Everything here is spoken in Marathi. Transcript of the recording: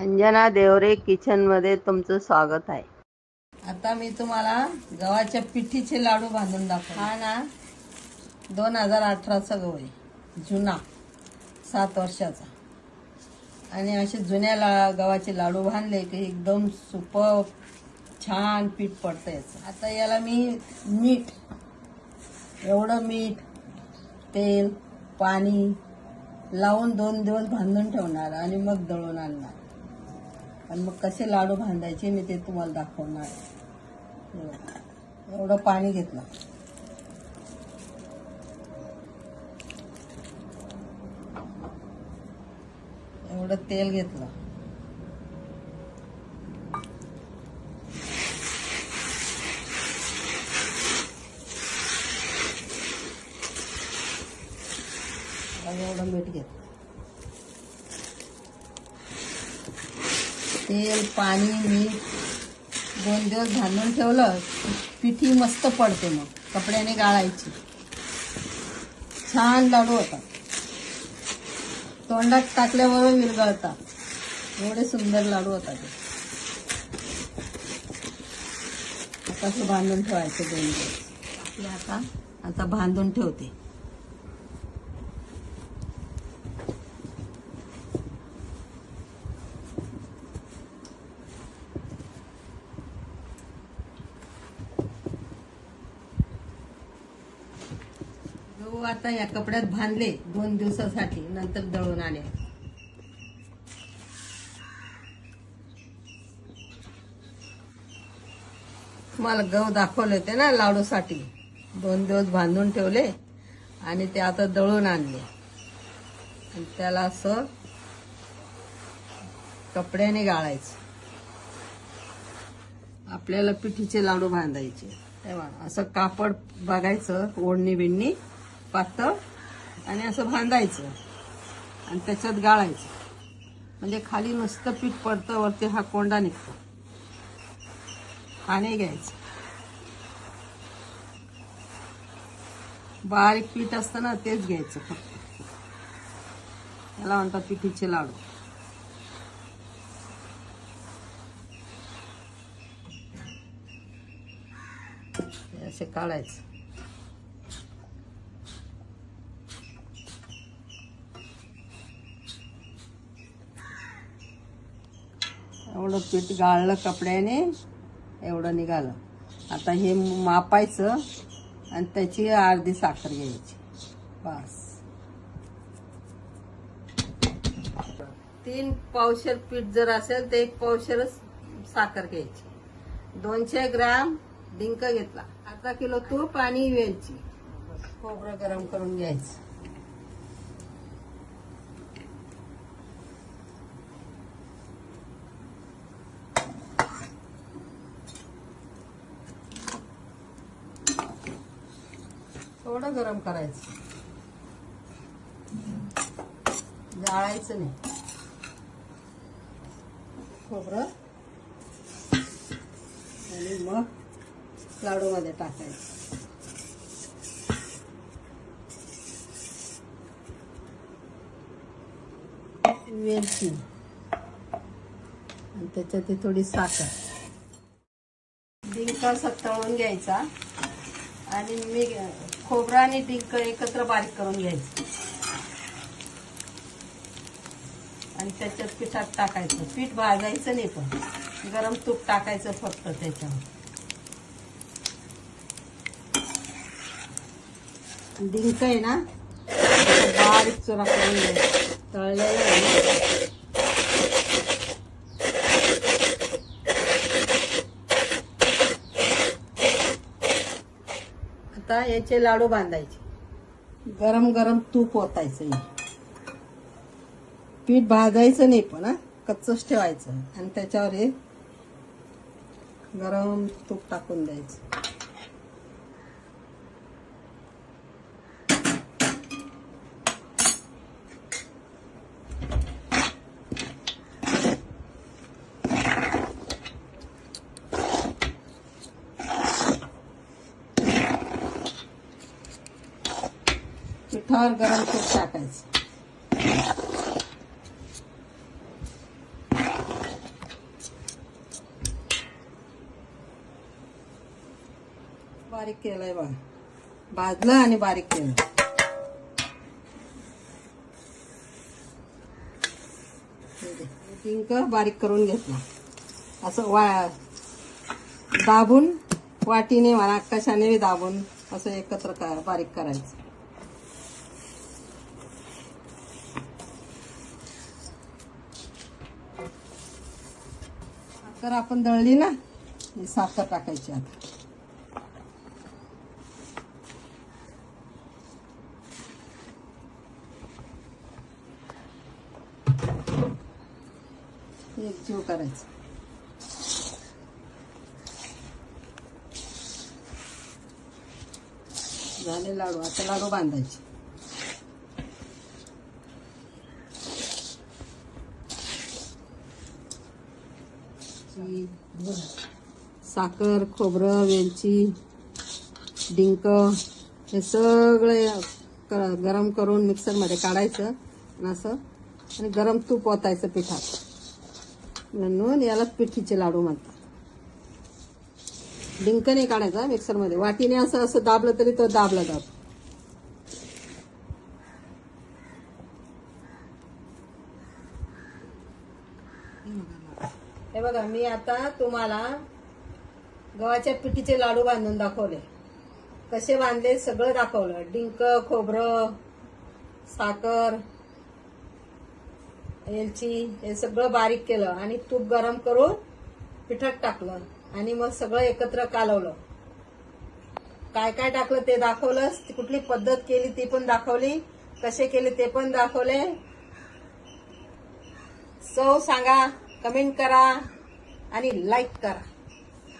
अंजना देवरे किचनमध्ये तुमचं स्वागत आहे. आता मी तुम्हाला गव्हाच्या पिठीचे लाडू बांधून दाखव हा ना. दोन हजार अठराचा गहू आहे. जुना. सात वर्षाचा. आणि असे जुन्या ला गव्हाचे लाडू बांधले की एकदम सुपर छान पीठ पडतं याचं. आता याला मी मीठ एवढं मीठ तेल पाणी लावून दोन दिवस बांधून ठेवणार आणि मग दळून आणणार. आणि मग कसे लाडू बांधायचे मी ते तुम्हाला दाखवणार. एवढं पाणी घेतलं. एवढं तेल घेतलं. आणि एवढं मीठ घेतलं. तेल पाणी मीठ दोन दिवस बांधून ठेवलं पिठी मस्त पडते मग. कपड्याने गाळायची. छान लाडू होतात तोंडात टाकल्याबरोबर विरघळतात एवढे सुंदर लाडू होतात ते. आता असं बांधून ठेवायचं दोन दिवस. आता? आता बांधून ठेवते. गहू आता या कपड्यात बांधले दोन दिवसासाठी नंतर दळून आले. तुम्हाला गहू दाखवले होते ना लाडूसाठी. दोन दिवस बांधून ठेवले आणि ते आता दळून आणले. आणि त्याला असं कपड्याने गाळायचं. आपल्याला पिठीचे लाडू बांधायचे तेव्हा असं कापड बघायचं ओढणी बिडणी पातळ आणि असं बांधायचं आणि त्याच्यात गाळायचं. म्हणजे खाली नुसतं पीठ पडतं वरती हा कोंडा निघतो. पाणी घ्यायचं. बारीक पीठ असतं ना तेच घ्यायचं फक्त. त्याला म्हणतात पिठीचे लाडू. असे काढायचं. एवढं पीठ गाळलं कपड्याने एवढं निघालं. आता हे मापायचं आणि त्याची अर्धी साखर घ्यायची. बस. तीन पावशर पीठ जर असेल तर एक पावशरच साखर घ्यायची. दोनशे ग्राम डिंक घेतला. अर्धा किलो तूप आणि वेलची. खोबरं गरम करून घ्यायचं. थोडं गरम करायचं. जाळायचं नाही. खोबरं. आणि मग लाडूमध्ये टाकायचं. वेलची. आणि त्याच्यात ती थोडी साखर. डिंका असं तळून घ्यायचा. आणि मी खोबरं आणि डिंक एकत्र बारीक करून घ्यायचं. आणि त्याच्यात पिठात टाकायचं. पीठ भाजायचं नाही पण. गरम तूप टाकायचं फक्त त्याच्यावर. डिंक आहे ना बारीक चुरा करून घ्यायचं. तळलेलं आहे. याचे लाडू बांधायचे. गरम गरम तूप ओतायचं पीठ भाजायचं नाही पण हा कच्चच ठेवायचं. आणि त्याच्यावर हे गरम तूप टाकून द्यायचं. थर गरम तूप टाकायचं. बारीक केलंय बघा. भाजलं आणि बारीक केलं. पिंक बारीक करून घेतला. असं वा दाबून वाटीने म्हणा कशाने दाबून असं एकत्र कर बारीक करायचं. साखर आपण दळली ना ही साखर टाकायची आता. एक जीव करायचं. झाले लाडू आता लाडू बांधायचे. साखर खोबरं वेलची डिंक हे सगळे गरम करून मिक्सरमध्ये काढायचं आणि असं आणि गरम तूप ओतायचं पिठात. म्हणून यालाच पिठीचे लाडू म्हणतात. डिंक नाही काढायचा मिक्सरमध्ये. वाटीने असं असं दाबलं तरी तो दाबला जातो. हे बघा मी आता तुम्हाला गव्हाच्या पिठीचे लाडू बांधून दाखवले. कसे बांधले सगळं दाखवलं. डिंक खोबरं साखर एलची हे सगळं बारीक केलं आणि तूप गरम करून पिठात टाकलं आणि मग सगळं एकत्र कालवलं. काय काय टाकलं ते दाखवलं कुठली पद्धत केली ती पण दाखवली. कसे केले ते पण दाखवले. चव सांगा. कमेंट करा आणि लाईक करा.